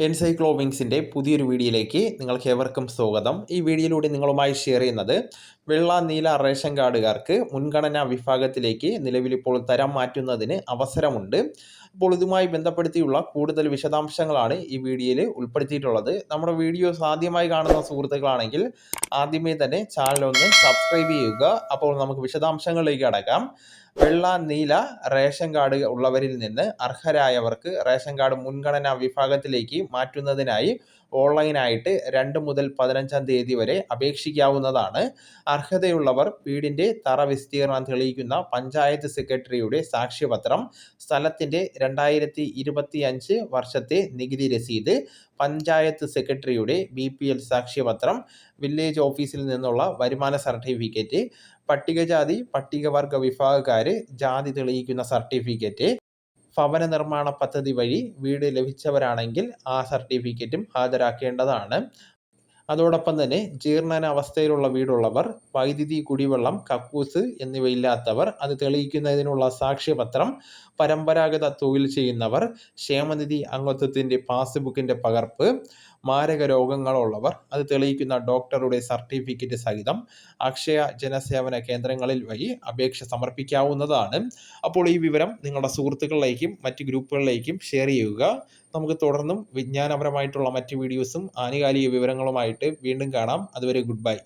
എൻസൈക്ലോവിങ്സിന്റെ പുതിയൊരു വീഡിയോയിലേക്ക് നിങ്ങൾക്ക് ഏവർക്കും സ്വാഗതം. ഈ വീഡിയോയിലൂടെ നിങ്ങളുമായി ഷെയർ ചെയ്യുന്നത് വെള്ള നീല റേഷൻ കാർഡുകാർക്ക് മുൻഗണനാ വിഭാഗത്തിലേക്ക് നിലവിലിപ്പോൾ തരം മാറ്റുന്നതിന് അവസരമുണ്ട്. അപ്പോൾ ഇതുമായി ബന്ധപ്പെടുത്തിയുള്ള കൂടുതൽ വിശദാംശങ്ങളാണ് ഈ വീഡിയോയിൽ ഉൾപ്പെടുത്തിയിട്ടുള്ളത്. നമ്മുടെ വീഡിയോസ് ആദ്യമായി കാണുന്ന സുഹൃത്തുക്കളാണെങ്കിൽ ആദ്യമേ തന്നെ ചാനൽ ഒന്ന് സബ്സ്ക്രൈബ് ചെയ്യുക. അപ്പോൾ നമുക്ക് വിശദാംശങ്ങളിലേക്ക് അടക്കാം. വെള്ള നീല റേഷൻ കാർഡ് ഉള്ളവരിൽ നിന്ന് അർഹരായവർക്ക് റേഷൻ കാർഡ് മുൻഗണനാ വിഭാഗത്തിലേക്ക് മാറ്റുന്നതിനായി ഓൺലൈനായിട്ട് രണ്ട് മുതൽ പതിനഞ്ചാം തീയതി വരെ അപേക്ഷിക്കാവുന്നതാണ്. അർഹതയുള്ളവർ വീടിന്റെ തറ വിസ്തീർണം തെളിയിക്കുന്ന പഞ്ചായത്ത് സെക്രട്ടറിയുടെ സാക്ഷ്യപത്രം സ്ഥലത്തിന്റെ രണ്ടായിരത്തി ഇരുപത്തി അഞ്ച് വർഷത്തെ നികുതി രസീത് പഞ്ചായത്ത് സെക്രട്ടറിയുടെ ബി പി എൽ സാക്ഷ്യപത്രം വില്ലേജ് ഓഫീസിൽ നിന്നുള്ള വരുമാന സർട്ടിഫിക്കറ്റ് പട്ടികജാതി പട്ടികവർഗ വിഭാഗക്കാർ ജാതി തെളിയിക്കുന്ന സർട്ടിഫിക്കറ്റ് ഭവന നിർമ്മാണ പദ്ധതി വഴി വീട് ലഭിച്ചവരാണെങ്കിൽ ആ സർട്ടിഫിക്കറ്റും ഹാജരാക്കേണ്ടതാണ്. അതോടൊപ്പം തന്നെ ജീർണന അവസ്ഥയിലുള്ള വീടുള്ളവർ വൈദ്യുതി കുടിവെള്ളം കക്കൂസ് എന്നിവയില്ലാത്തവർ അത് തെളിയിക്കുന്നതിനുള്ള സാക്ഷ്യപത്രം പരമ്പരാഗത തൊഴിൽ ചെയ്യുന്നവർ ക്ഷേമനിധി അംഗത്വത്തിന്റെ പാസ്ബുക്കിന്റെ പകർപ്പ് മാരക രോഗങ്ങളുള്ളവർ അത് തെളിയിക്കുന്ന ഡോക്ടറുടെ സർട്ടിഫിക്കറ്റ് സഹിതം അക്ഷയ ജനസേവന കേന്ദ്രങ്ങളിൽ വഴി അപേക്ഷ സമർപ്പിക്കാവുന്നതാണ്. അപ്പോൾ ഈ വിവരം നിങ്ങളുടെ സുഹൃത്തുക്കളിലേക്കും മറ്റ് ഗ്രൂപ്പുകളിലേക്കും ഷെയർ ചെയ്യുക. നമുക്ക് തുടർന്നും വിജ്ഞാനപരമായിട്ടുള്ള മറ്റ് വീഡിയോസും ആനുകാലിക വിവരങ്ങളുമായിട്ട് വീണ്ടും കാണാം. അതുവരെ ഗുഡ് ബൈ